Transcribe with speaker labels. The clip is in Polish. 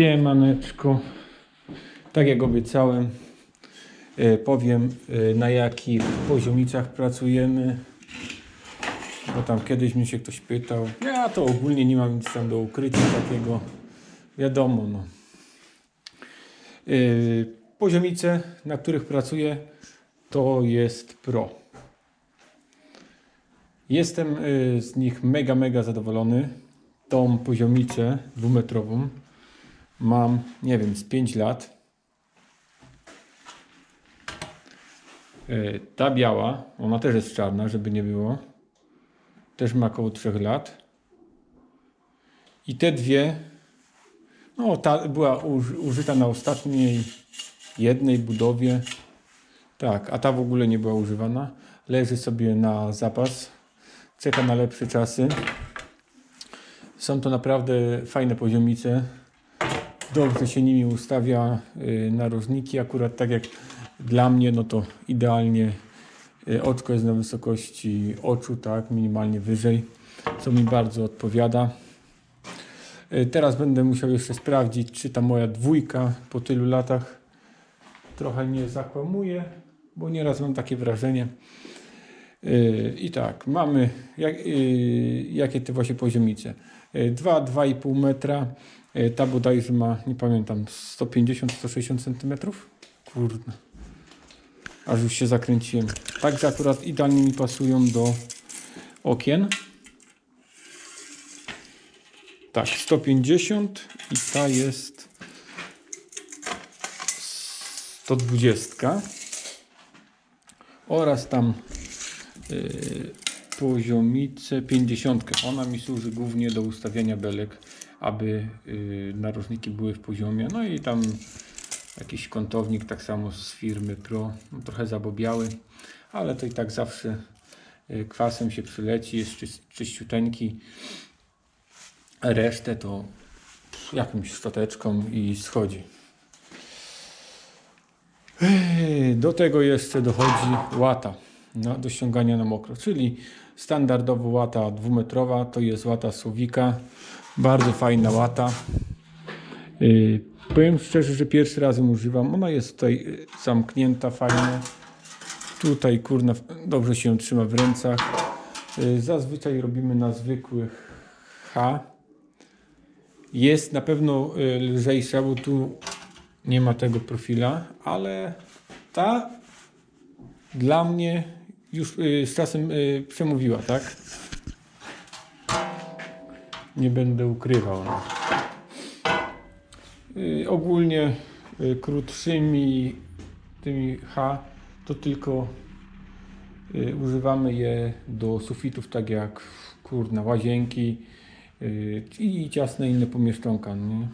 Speaker 1: Siemaneczko. Tak jak obiecałem, e, powiem e, na jakich poziomicach pracujemy. Bo tam kiedyś mnie się ktoś pytał. Ja to ogólnie nie mam nic tam do ukrycia takiego. Wiadomo, no. E, Poziomice, na których pracuję, to jest Pro. Jestem z nich mega, mega zadowolony. Tą poziomicę dwumetrową mam, nie wiem, z 5 lat. E, Ta biała, ona też jest czarna, żeby nie było. Też ma około 3 lat. I te dwie, no ta była uż, użyta na ostatniej jednej budowie. Tak, a ta w ogóle nie była używana. Leży sobie na zapas. Czeka na lepsze czasy. Są to naprawdę fajne poziomice. Dobrze się nimi ustawia y, narożniki. Akurat tak jak dla mnie, no to idealnie y, oczko jest na wysokości oczu, tak, minimalnie wyżej, co mi bardzo odpowiada. Y, Teraz będę musiał jeszcze sprawdzić, czy ta moja dwójka po tylu latach trochę nie zakłamuje, bo nieraz mam takie wrażenie. Yy, I tak, mamy jak, yy, jakie te właśnie poziomice. 2, 2,5 metra. Yy, Ta bodajże ma, nie pamiętam, 150-160 cm. Kurde. Aż już się zakręciłem. Także akurat idealnie mi pasują do okien. Tak, 150 i ta jest 120 oraz tam y, poziomice 50. Ona mi służy głównie do ustawiania belek, aby y, narożniki były w poziomie. No i tam jakiś kątownik tak samo z firmy Pro, no, trochę zabobiały, ale to i tak zawsze y, kwasem się przyleci, jest czyś, czyściuteńki. Resztę to jakąś szczoteczką i schodzi. Do tego jeszcze dochodzi łata na, do ściągania na mokro, czyli standardowo łata dwumetrowa, to jest łata Słowika, bardzo fajna łata. Yy, powiem szczerze, że pierwszy raz ją używam, ona jest tutaj yy, zamknięta fajnie, tutaj kurna dobrze się trzyma w rękach. Yy, zazwyczaj robimy na zwykłych H. Jest na pewno yy, lżejsza, bo tu nie ma tego profila, ale ta dla mnie już y, z czasem y, przemówiła, tak? Nie będę ukrywał. Y, ogólnie krótszymi tymi H to tylko używamy je do sufitów, tak jak kurna łazienki i ciasne inne pomieszczonka. Nie?